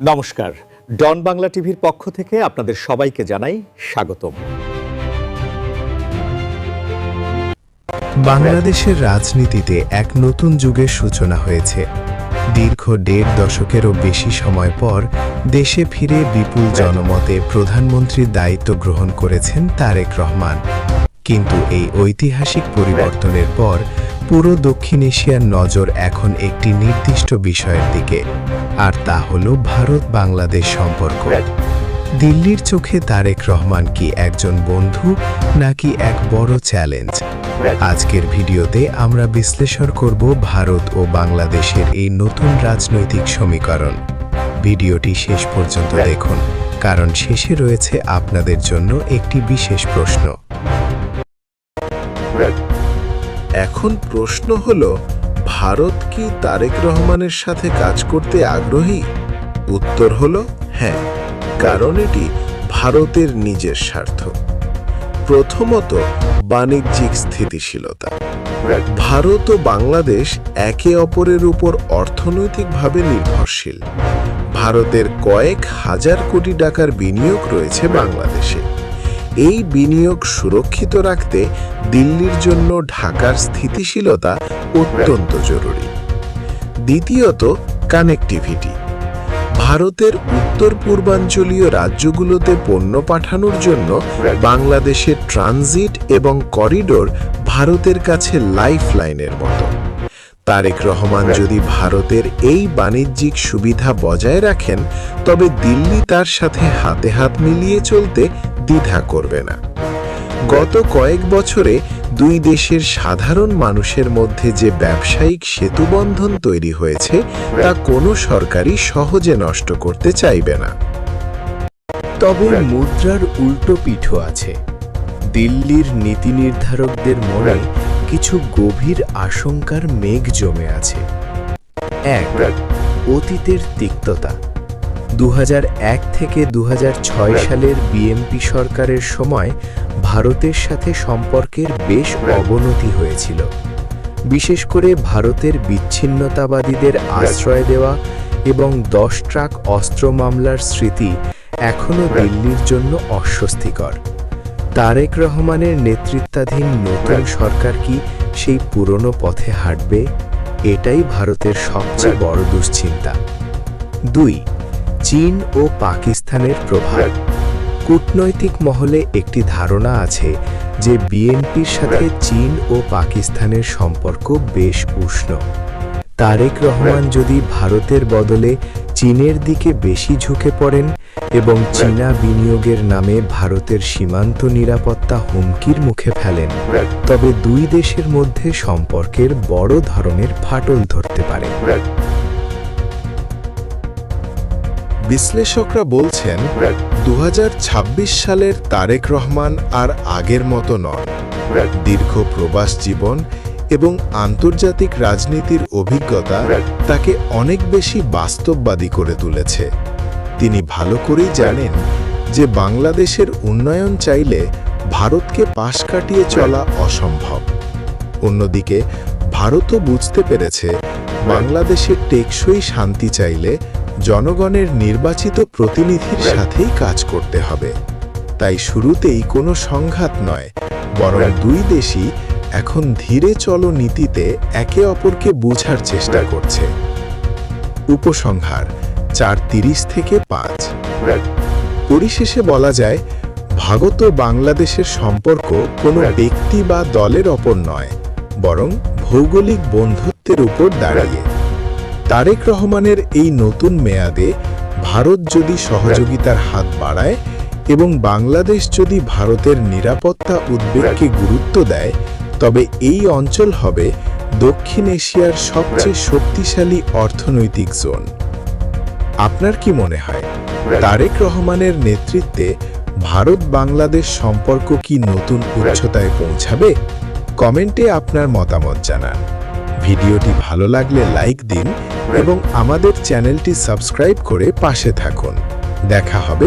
নমস্কার। ডন বাংলা টিভির পক্ষ থেকে আপনাদের সবাইকে জানাই স্বাগতম। বাংলাদেশের রাজনীতিতে এক নতুন যুগের সূচনা হয়েছে। দীর্ঘ দেড় দশকেরও বেশি সময় পর দেশে ফিরে বিপুল জনমতে প্রধানমন্ত্রীর দায়িত্ব গ্রহণ করেছেন তারেক রহমান। কিন্তু এই ঐতিহাসিক পরিবর্তনের পর পুরো দক্ষিণ এশিয়ার নজর এখন একটি নির্দিষ্ট বিষয়ের দিকে, আর তা হল ভারত বাংলাদেশ সম্পর্ক। দিল্লির চোখে তারেক রহমান কি একজন বন্ধু, নাকি এক বড় চ্যালেঞ্জ? আজকের ভিডিওতে আমরা বিশ্লেষণ করব ভারত ও বাংলাদেশের এই নতুন রাজনৈতিক সমীকরণ। ভিডিওটি শেষ পর্যন্ত দেখুন, কারণ শেষে রয়েছে আপনাদের জন্য একটি বিশেষ প্রশ্ন। এখন প্রশ্ন হলো, ভারত কি তারেক রহমানের সাথে কাজ করতে আগ্রহী? উত্তর হলো হ্যাঁ কারণ এটি ভারতের নিজের স্বার্থ। প্রথমত, বাণিজ্যিক স্থিতিশীলতা। ভারত ও বাংলাদেশ একে অপরের উপর অর্থনৈতিকভাবে নির্ভরশীল। ভারতের কয়েক হাজার কোটি টাকার বিনিয়োগ রয়েছে বাংলাদেশে। এই বিনিয়োগ সুরক্ষিত রাখতে দিল্লির জন্য ঢাকার স্থিতিশীলতা অত্যন্ত জরুরি। দ্বিতীয়ত কানেক্টিভিটি ভারতের উত্তর পূর্বাঞ্চলীয় রাজ্যগুলোতে পণ্য পাঠানোর জন্য বাংলাদেশের ট্রানজিট এবং করিডোর ভারতের কাছে লাইফলাইনের মতো। তারেক রহমান যদি ভারতের এই বাণিজ্যিক সুবিধা বজায় রাখেন তবে দিল্লি তার সাথে হাতে হাত মিলিয়ে চলতে দ্বিধা করবে না। গত কয়েক বছরে দুই দেশের সাধারণ মানুষের মধ্যে যে ব্যবসায়িক সেতুবন্ধন তৈরি হয়েছে, তা কোনো সরকারই সহজে নষ্ট করতে চাইবে না। তবে মুদ্রার উল্টো পিঠও আছে। দিল্লির নীতি নির্ধারকদের মনে কিছু গভীর আশঙ্কার মেঘ জমে আছে। এক, অতীতের তিক্ততা। দু এক থেকে দু হাজার ছয় সালের বিএমপি সরকারের সময় ভারতের সাথে সম্পর্কের বেশ অবনতি হয়েছিল। বিশেষ করে ভারতের বিচ্ছিন্নতাবাদীদের আশ্রয় দেওয়া এবং দশ ট্রাক অস্ত্র মামলার স্মৃতি এখনও দিল্লির জন্য অস্বস্তিকর। তারেক রহমানের নেতৃত্বাধীন নতুন সরকার কি সেই পুরনো পথে হাঁটবে? এটাই ভারতের সবচেয়ে বড় দুশ্চিন্তা। দুই চীন ও পাকিস্তানের প্রভাব। কূটনৈতিক মহলে একটি ধারণা আছে যে বিএনপির সাথে চীন ও পাকিস্তানের সম্পর্ক বেশ উষ্ণ। তারেক রহমান যদি ভারতের বদলে চীনের দিকে বেশি ঝুঁকে পড়েন এবং চীনা বিনিয়োগের নামে ভারতের সীমান্ত নিরাপত্তা হুমকির মুখে ফেলেন, তবে দুই দেশের মধ্যে সম্পর্কের বড় ধরনের ফাটল ধরতে পারে। বিশ্লেষকরা বলছেন দু হাজার ছাব্বিশ সালের তারেক রহমান আর আগের মতো নন। দীর্ঘ প্রবাস জীবন এবং আন্তর্জাতিক রাজনীতির অভিজ্ঞতা তাকে অনেক বেশি বাস্তববাদী করে তুলেছে। তিনি ভালো করেই জানেন যে বাংলাদেশের উন্নয়ন চাইলে ভারতকে পাশ কাটিয়ে চলা অসম্ভব। অন্যদিকে ভারতও বুঝতে পেরেছে বাংলাদেশের টেকসই শান্তি চাইলে জনগণের নির্বাচিত প্রতিনিধির সাথেই কাজ করতে হবে। তাই শুরুতেই কোনো সংঘাত নয় বরং দুই দেশই এখন ধীরে চলো নীতিতে একে অপরকে বোঝার চেষ্টা করছে। উপসংহার চার তিরিশ থেকে পাঁচ। পরিশেষে বলা যায় ভাগত বাংলাদেশের সম্পর্ক কোনো ব্যক্তি বা দলের ওপর নয় বরং ভৌগোলিক বন্ধুত্বের উপর দাঁড়িয়ে তারেক রহমানের এই নতুন মেয়াদে ভারত যদি সহযোগিতার হাত বাড়ায় এবং বাংলাদেশ যদি ভারতের নিরাপত্তা উদ্বেগকে গুরুত্ব দেয়, তবে এই অঞ্চল হবে দক্ষিণ এশিয়ার সবচেয়ে শক্তিশালী অর্থনৈতিক জোন। আপনার কি মনে হয়, তারেক রহমানের নেতৃত্বে ভারত বাংলাদেশ সম্পর্ক কি নতুন উচ্চতায় পৌঁছাবে? কমেন্টে আপনার মতামত জানান। ভিডিওটি ভালো লাগলে লাইক দিন এবং আমাদের চ্যানেলটি সাবস্ক্রাইব করে পাশে থাকুন। দেখা হবে